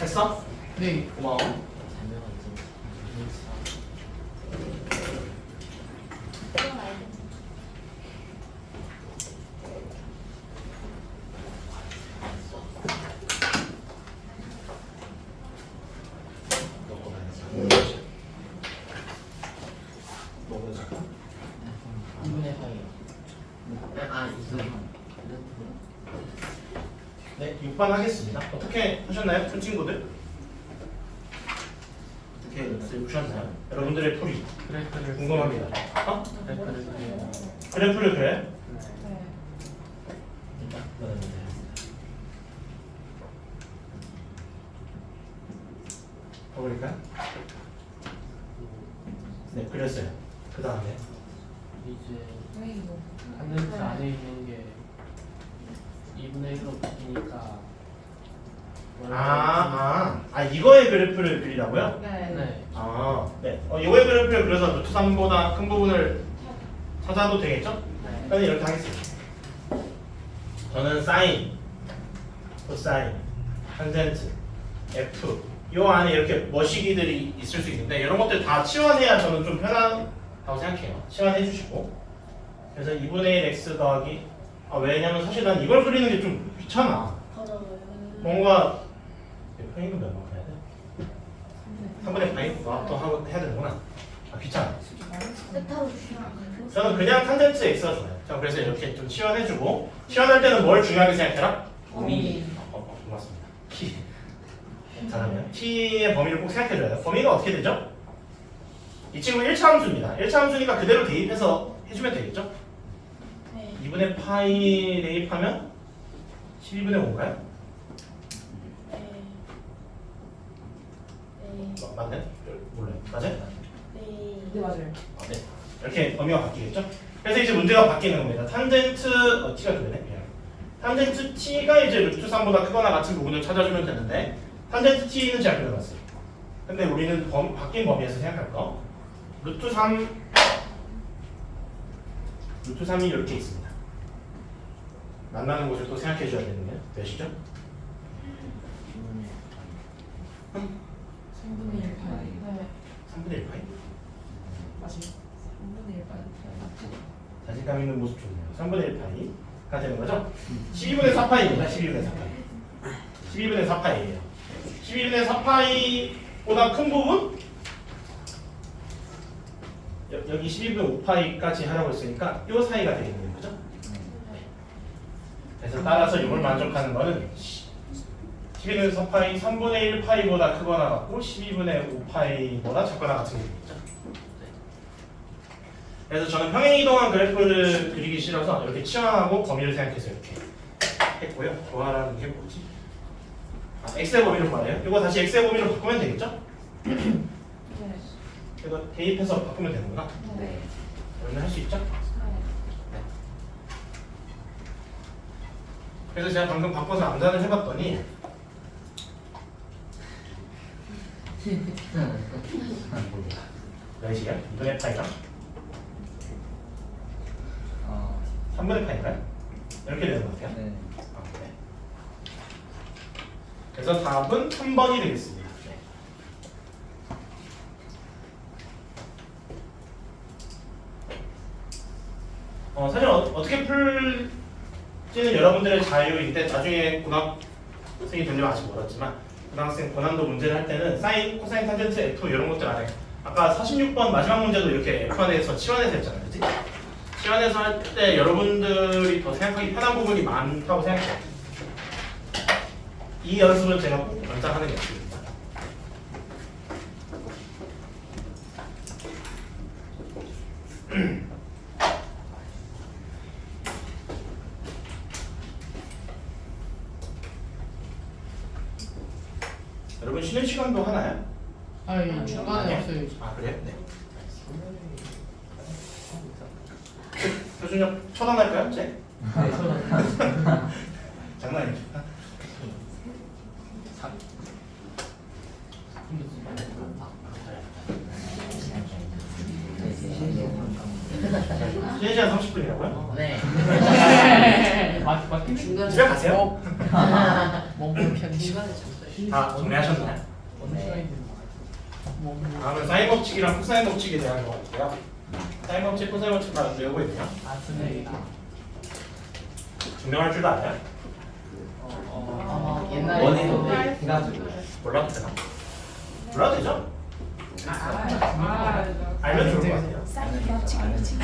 했어? 네. 고마워. 네, 6번 하겠습니다. 어떻게 하셨나요, 큰 친구들? 어떻게 보셨나요? 여러분들의 풀이 그래프를 궁금합니다. 어? 그래프를 그려요. 그래프를 그래? 보일까요? 네, 그렸어요. 그 다음에 이제 한den트 안에 있는 게 2분의 1로 바뀌니까 아, 아, 아 이거의 그래프를 그리라고요? 네. 아, 네. 어, 이거의 그래프를 그려서 루트 3보다 큰 부분을 찾아도 되겠죠? 네. 저는 이렇게 하겠습니다. 저는 사인, 코사인, 탄젠트, F 요 안에 이렇게 머시기들이 있을 수 있는데 이런 것들 다 치환해야 저는 좀 편하다고 생각해요. 치환해 주시고 그래서 2분의 1 x 더하기 아, 왜냐면 사실 난 이걸 그리는 게 좀 귀찮아. 뭔가 평행은 몇 만큼 해야 돼? 3분의 파이? 아, 또 하고 해야 되는구나. 아, 귀찮아. 세타로 주시면 저는 그냥 탄젠트 x가 좋아요. 저 그래서 이렇게 좀 치환해주고 치환할 때는 뭘 중요하게 생각해라? 범위. 어, 어, 고맙습니다. t 잘하면 t의 범위를 꼭 생각해줘요. 범위가 어떻게 되죠? 이 친구 1차 함수입니다. 1차 함수니까 그대로 대입해서 해주면 되겠죠? 네. 2분의 파이 대입하면 12분의 5인가요? 네. 네. 맞네? 몰라요. 맞아요? 네. 네 맞아요. 아, 네. 이렇게 범위가 바뀌겠죠? 그래서 이제 문제가 바뀌는 겁니다. 탄젠트 어, t가 되네. 미안. 탄젠트 t가 이제 루트 3보다 크거나 같은 부분을 찾아주면 되는데 탄젠트 t는 잘 그려봤어요. 근데 우리는 범, 바뀐 범위에서 생각할 거 루트 3 루트 3이 이렇게 있습니다. 만나는 곳을 또 생각해 줘야 되는 게 몇이죠? 3분의 1 파이. 네 3분의 1 파이. 맞아요. 3분의 1 파이. 자신감 있는 모습 좋네요. 3분의 1 파이가 되는 거죠? 12분의 4 파이입니다. 12분의 4 파이. 12분의 4 파이예요. 12분의 4 파이보다 큰 부분? 여, 여기 12분의 5 파이까지 하라고 했으니까 이 사이가? 그래서 따라서 이걸 만족하는 거는 12분의 4파이 3분의 1파이보다 크거나 같고 12분의 5파이보다 작거나 같은 게 되겠죠? 그래서 저는 평행 이동한 그래프를 그리기 싫어서 이렇게 치환하고 범위를 생각해서 이렇게 했고요. 조화라는 게 뭐지? 아, x의 범위로 말해요. 이거 다시 x의 범위로 바꾸면 되겠죠? 네. 이거 대입해서 바꾸면 되는구나. 네. 그러면 할 수 있죠? 그래서 제가 방금 바꿔서 암산을 해봤더니 몇이야? 2분의 파이가? 3분의 파이인가요? 이렇게 되는 것 같아요. 아, 네. 그래서 답은 3번이 되겠습니다. 네. 어, 사실 어, 어떻게 풀 지는 여러분들의 자유인데 나중에 고등학생이 되려면 아직 멀었지만 고등학생 고난도 문제를 할 때는 사인, 코사인, 탄젠트, F 이런 것들 안에 아까 46번 마지막 문제도 이렇게 F1에서 치환해서 했잖아요. 그치? 치환해서 할 때 여러분들이 더 생각하기 편한 부분이 많다고 생각해요. 이 연습은 제가 꼭 연장하는 게 없습니다. 여러분 쉬는 시간도 하나요? 아니 중간에 없어요. 아 그래요? 네. 교수님 처단할까요? 제? 장난이죠. 쉬는 시간 30분이라고요? 네. 맞 중간에 집에 가세요. 몸물 편집. 중간에 잠깐 다 정리하셨나요? 어느 사이드는 몸물. 다음은 사인 법칙이랑 코사인 법칙에 대한 거 같고요. 사인 법칙, 코사인 법칙 다 외우고 있네요. 아스네이다. 증명할 줄도 알아요? 어, 옛날에 원에서 네. 해가지고 몰라도 되나? 몰라도 되죠? 아, 알면 좋을 것 같아요. 사인 법칙 법칙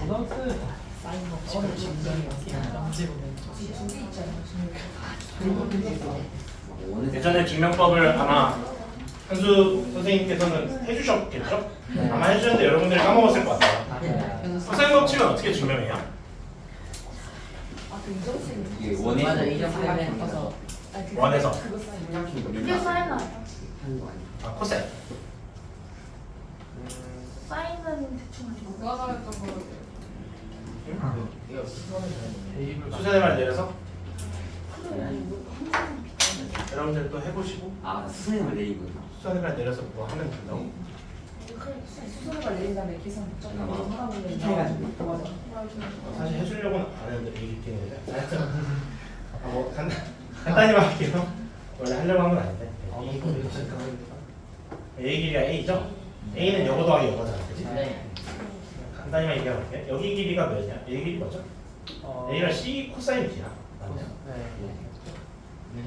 고등학생 사인 진정이 두개 있잖아요. 예전에 증명법을 아마 한수 선생님께서는 해주셨겠죠? 아마 해주셨는데 여러분들이 까먹었을 것 같아요. 맞아요. 코사인 법칙은 어떻게 증명해요? 아그 이정생 이게 원에 맞아 가서. 원에서. 그거 사인 사인은 아, 코사인. 사인은 대충 하죠 누가 말했던 말 내려서 여러분들 또 아 내리고 수선의 말 내려서 뭐 하면 된다고? 수선을 내린 다음에 계산 하다 보면 해가지고. 맞아 어, 사실 해주려고는 안 했는데 이게 했는데 하여튼 아, 뭐 간단, 간단히만 할게요 원래 하려고 한 건 아닌데 진짜 A 길이가 A죠? A는 여거 더하기 여거잖아 그치? 네. 간단히만 얘기해볼게 여기 길이가 몇이냐? A 길이 뭐죠? 어, A가 C 코사인 B야 맞나요? 네.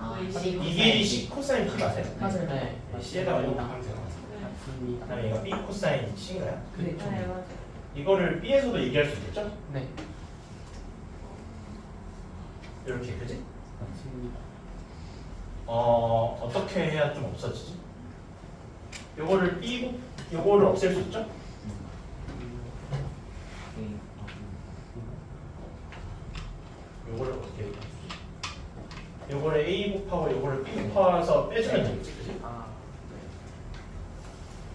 이 길이 C 코사인 B 맞아요? 맞아요 네. C에다가 이거 하면 되는 거죠 맞습니다. 그다음에 얘가 B 코사인 C인가요? 네 이거를 B에서도 얘기할 수 있겠죠? 네. 이렇게 그지? 맞습니다. 어 어떻게 해야 좀 없어지지? 요거를 B고 요거를 없앨 수 있죠? 요거를 어떻게 얘기할 수 있지? 요거를 A 곱하고 요거를 B 곱해서 빼주면? 아,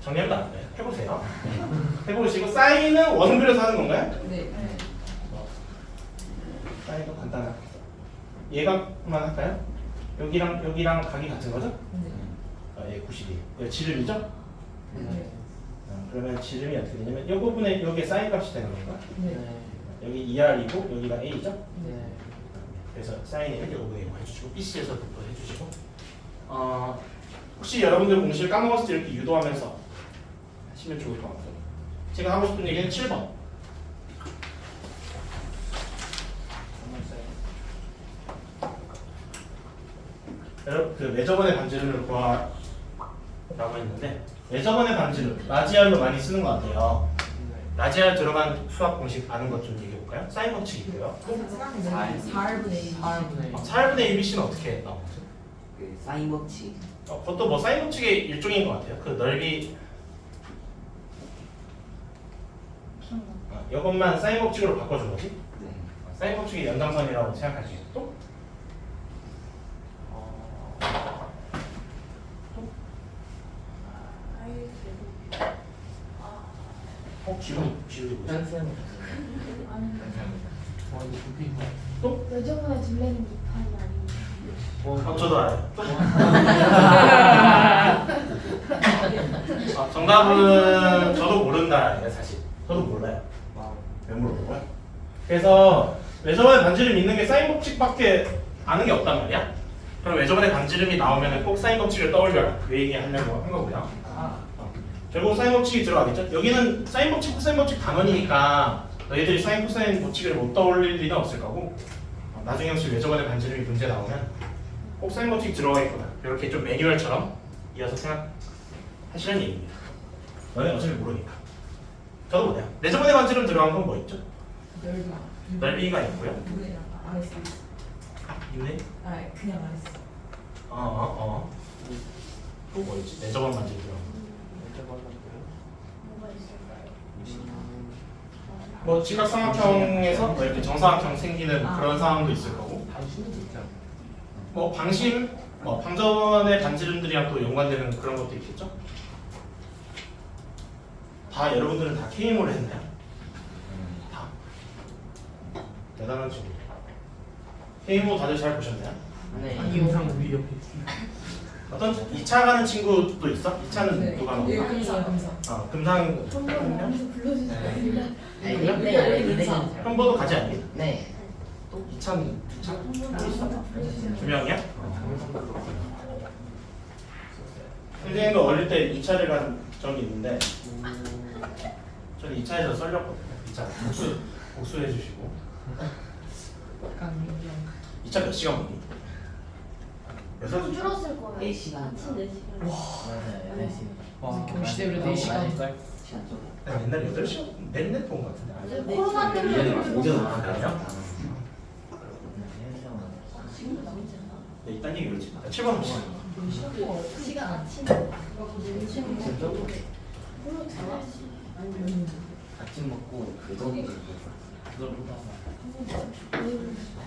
정리하면 안 돼. 해보세요. 해보시고 사인은 원 그려서 하는 건가요? 네 사인도 간단하게. 얘가만 할까요? 여기랑 여기랑 각이 같은 거죠? 네. 아, 얘 92. 얘 지름이죠? 네. 어, 그러면 지름이 어떻게 되냐면 이 부분에 여기에 사인 값이 되는 건가? 네. 네. 여기 2R이고 여기가 A죠? 네. 그래서 사인이 1 5분의 1 해주시고 BC에서도 또 해주시고 어, 혹시 여러분들 공식을 까먹었을 때 이렇게 유도하면서 하시면 좋을 것 같아요. 제가 하고 싶은 얘기는 7번. 여러분 그 매저번의 반지름을 구하라고 했는데 매저번의 반지름 라지알로 많이 쓰는 것 같아요. 라지알 들어간 수학 공식 아는 것 좀 얘기해 볼까요? 사인 법칙이 있고요. 4분의 1 4분의 어, 4분의 1 BC는 어떻게 나오죠? 그 사인 법칙 어, 그것도 뭐 사인 법칙의 일종인 것 같아요. 그 넓이 어, 이것만 사인 법칙으로 바꿔준 거지. 네 어, 사인 법칙의 연장선이라고 생각할 수 있어. 또? 어, 지금 지금? 짠쌤. 와, 이거 두피 또? 여자분의 둘레는 기판이 아니고 어, 저도 알아요. 또? 아, 정답은 저도 모른다. 사실 저도 몰라요. 왜 물어본 거야? 그래서 외접안에 반지름 있는 게 사인 법칙밖에 아는 게 없단 말이야. 그럼 외접안에 반지름이 나오면 꼭 사인 법칙을 떠올려라. 그 얘기 하려고 한 거고요. 아, 어. 결국 사인 법칙이 들어가겠죠. 여기는 사인 법칙, 코사인 법칙 단원이니까 너희들이 사인, 코사인 법칙을 못 떠올릴 리는 없을 거고 어, 나중에 혹시 외접안에 반지름이 문제 나오면 꼭 사인 법칙 들어가 있거나 이렇게 좀 매뉴얼처럼 이어서 생각하시는 얘기입니다. 너네 어차피 모르니까. 저도 못해요. 외접안에 반지름 들어간 건 뭐 있죠? 넓이 넓이가 있고요. 안 했어 있네. 아 그냥 안 했어 어, 어, 어. 또 뭐 있지? 내 저번 만지 들어. 뭐가 있을까요? 뭐 지각삼각형에서 뭐 이렇게 정사각형 생기는 아. 그런 상황도 있을 거고. 당신은 있잖아. 뭐 방심, 뭐 방전의 반지름들이랑 또 연관되는 그런 것도 있겠죠. 다 여러분들은 다 K모를 했나요? 다. 대단한 친구. K모 다들 잘 보셨나요? 네. 항상 우리 옆에 있습니다. 어떤 2차 가는 친구도 있어? 2차는 네. 누가 예, 나오나? 금상 금상 어, 금상 불러주세요 네, 네, 네. 형보도 가지 않니? 네. 이찬, 두찬? 두 명이야? 선생님도 어릴 때 2차를 간 적이 있는데 저는 2차에서 썰렸거든요 2차 복수, 복수 해 주시고 2차 몇 시간 보니? 여섯 좀 줄었을 거예요. 4시간 아침 4시간. 맞아요. 네 시간. 와, 경시대로 네 시간. 시간. 좀나 옛날에 8시 맨날 본것 같은데 아니야? 네, 코로나 때문에 오전 아, 그래요? 네, 네, 이딴 얘기 그러지 7번 보시 시간 아침. 물론. 아침 먹고 그전에 이제 그걸 보다가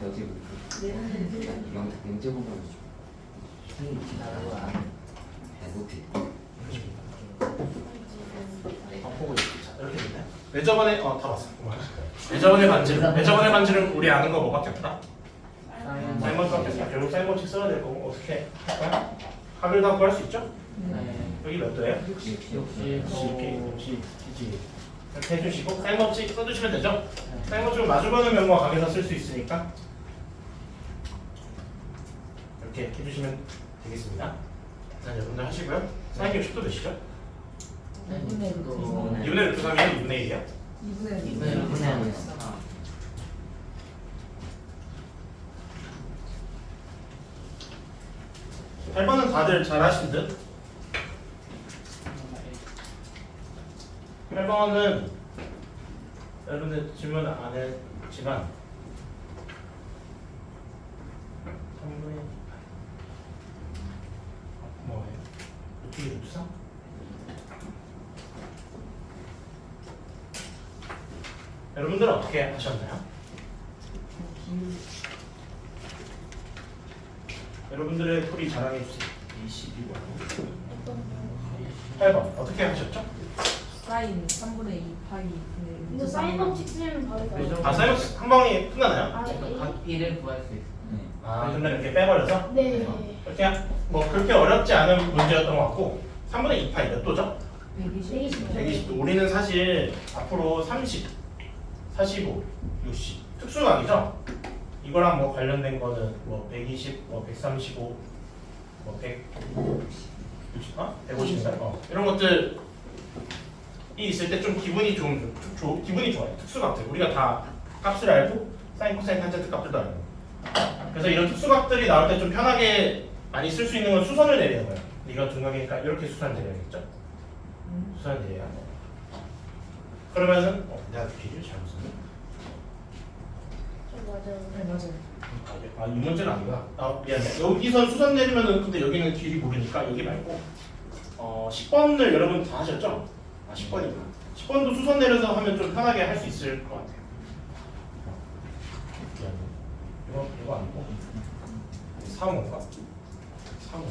여기 영 영재 보면 선생 배고프 이렇게 됐네. 매저번에 어, 다 봤어. 매저번의 반지름. 매저번의 반지름 우리 아는 거 뭐밖에 없다? 사이먼밖에 없어. 결국 사이먼식 써야 될 거고 어떻게 할까요? 합을 다 구할 수 있죠? 네. 여기 몇 도예요? 60. 60, 60, 그지. 이렇게 해주시고 사이먼식 써주시면 되죠? 사이먼식을 마주보는 면과 각에서 쓸 수 있으니까 이렇게 해주시면 되겠습니다. 자, 여러분들 하시고요. 사인 60도 몇이죠? 네. 2분의 1 2, 3이에요? 2분의 1이에요? 2분의 이분의 그냥 8번은 다들 잘 하신 듯? 8번은 여러분들 질문 안 했지만 3분의 뭐예요? 어떻게 루트 3? 여러분들은 어떻게 하셨나요? 여러분들의 풀이 자랑해 주세요. 22번. 8번 어떻게 하셨죠? 사인 3분의 2 파이 네, 이거 사인 법칙 쓰면 바로 나와요. 아 사이버스 한 방에 끝나나요? 아, 네. 각 1을 구할 수 있어. 아 근데 이렇게 빼버려서 네. 그렇게 뭐 그렇게 어렵지 않은 문제였던 것 같고 3분의 2파이 몇 도죠? 120 120도. 우리는 사실 앞으로 30, 45, 60 특수각이죠. 이거랑 뭐 관련된 거는 뭐 120, 뭐 135, 뭐 100, 60, 어? 150인가? 어. 이런 것들 이 있을 때 좀 기분이 좀 조- 조- 기분이 좋아요. 특수각들. 우리가 다 값을 알고 사인, 코사인, 탄젠트 값들도 알고. 그래서 이런 특수각들이 나올 때 좀 편하게 많이 쓸 수 있는 건 수선을 내리는 거예요. 이건 둔각이니까 이렇게 수선 내려야겠죠? 수선 내려야 돼. 그러면은 어, 내가 길이를 잘못 썼네. 좀 맞아요. 네 맞아요 아, 이 문제는 아니구나. 아, 미안해. 여기서 수선 내리면은 근데 여기는 길이 모르니까 여기 말고 어, 10번을 여러분 다 하셨죠? 아, 10번이구나. 10번도 수선 내려서 하면 좀 편하게 할 수 있을 것 같아요. 미안해. 이거 이거 아니고 3호인가? 3호.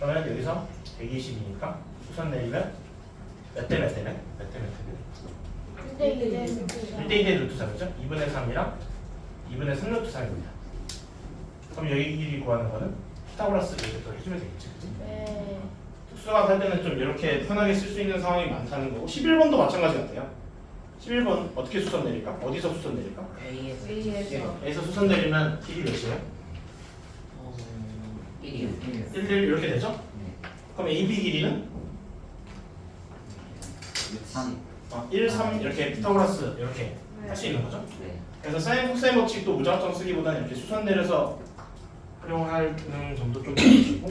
그러면 여기서 120이니까 수선 내리면 몇 대 몇 대네? 몇 대 몇 대네? 1대 2대 1대 2대 루트 3이죠? 2분의 3이랑 2분의 3 루트 3입니다. 그럼 여기 길이 구하는 거는 피타고라스 이렇게 해주면 되겠지, 그치? 네. 특수각 할 때는 좀 이렇게 편하게 쓸 수 있는 상황이 많다는 거고 11번도 마찬가지 같아요. 11번 어떻게 수선 내릴까? 어디서 수선 내릴까? A에서 A에서 수선 내리면 길이 몇이에요? 어, 1이요 1, 1 이렇게 되죠? 네. 그럼 AB 길이는? 3 어, 1, 3 이렇게 피타고라스 이렇게 할 수 있는 거죠? 네. 그래서 사인 코사인 법칙도 무작정 쓰기보다는 이렇게 수선 내려서 활용하는 점도 좀 보여주시고